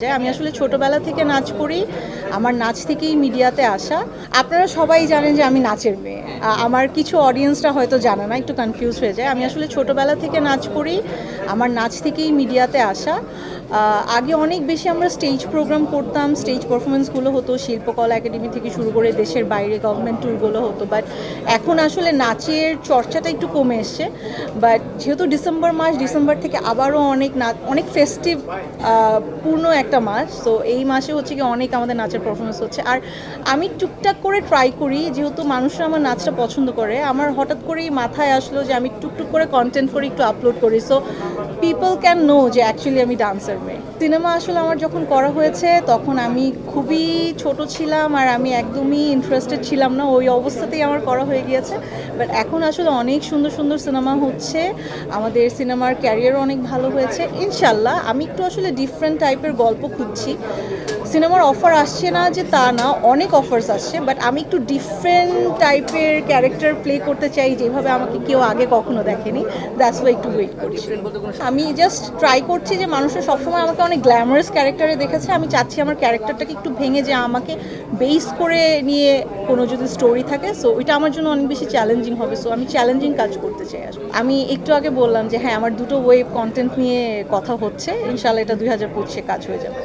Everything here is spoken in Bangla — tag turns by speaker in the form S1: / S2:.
S1: আমি আসলে ছোটবেলা থেকে নাচ করি। আমার নাচ থেকেই মিডিয়াতে আসা। আপনারা সবাই জানেন যে আমি নাচের মেয়ে। আমার কিছু অডিয়েন্সরা হয়তো জানে না, একটু কনফিউজ হয়ে যায়। আমি আসলে ছোটবেলা থেকে নাচ করি। আমার নাচ থেকেই মিডিয়াতে আসা। আগে অনেক বেশি আমরা স্টেজ প্রোগ্রাম করতাম স্টেজ পারফরমেন্সগুলো হতো, শিল্পকলা একাডেমি থেকে শুরু করে দেশের বাইরে গভর্নমেন্ট ট্যুরগুলো হতো বাট এখন আসলে নাচের চর্চাটা একটু কমে এসছে বাট যেহেতু ডিসেম্বর মাস ডিসেম্বর থেকে আবারও অনেক নাচ, অনেক ফেস্টিভ পূর্ণ একটা মাস তো এই মাসে হচ্ছে কি অনেক আমাদের নাচের পারফরমেন্স হচ্ছে, আর আমি টুকটাক করে ট্রাই করি, যেহেতু মানুষরা আমার নাচটা পছন্দ করে, আমার হঠাৎ করেই মাথায় আসলো যে আমি টুকটুক করে কন্টেন্ট করে একটু আপলোড করি সো পিপল ক্যান নো যে অ্যাকচুয়ালি আমি ডান্সার মেয়ে। সিনেমা আসলে আমার যখন করা হয়েছে, তখন আমি খুবই ছোট ছিলাম আর আমি একদমই ইন্টারেস্টেড ছিলাম না, ওই অবস্থাতেই আমার করা হয়ে গিয়েছে। বাট এখন আসলে অনেক সুন্দর সুন্দর সিনেমা হচ্ছে, আমাদের সিনেমার ক্যারিয়ারও অনেক ভালো হয়েছে। ইনশাল্লাহ, আমি একটু আসলে ডিফারেন্ট টাইপের গল্প খুঁজছি। সিনেমার অফার আসছে না যে তা না অনেক অফার্স আসছে বাট আমি একটু ডিফারেন্ট টাইপের ক্যারেক্টার প্লে করতে চাই যেভাবে আমাকে কেউ আগে কখনো দেখেনি দ্যাটস ওয়াই একটু ওয়েট করছি। আমি জাস্ট ট্রাই করছি যে মানুষের সবসময় আমাকে অনেক গ্ল্যামারাস ক্যারেক্টারে দেখেছে আমি চাচ্ছি আমার ক্যারেক্টারটাকে একটু ভেঙে যে আমাকে বেস করে নিয়ে কোনো যদি স্টোরি থাকে সো ওইটা আমার জন্য অনেক বেশি চ্যালেঞ্জিং হবে সো আমি চ্যালেঞ্জিং কাজ করতে চাই আসলে আমি একটু আগে বললাম যে হ্যাঁ আমার দুটো ওয়েব কন্টেন্ট নিয়ে কথা হচ্ছে ইনশাল্লাহ এটা দুই হাজার পঁচিশে কাজ হয়ে যাবে।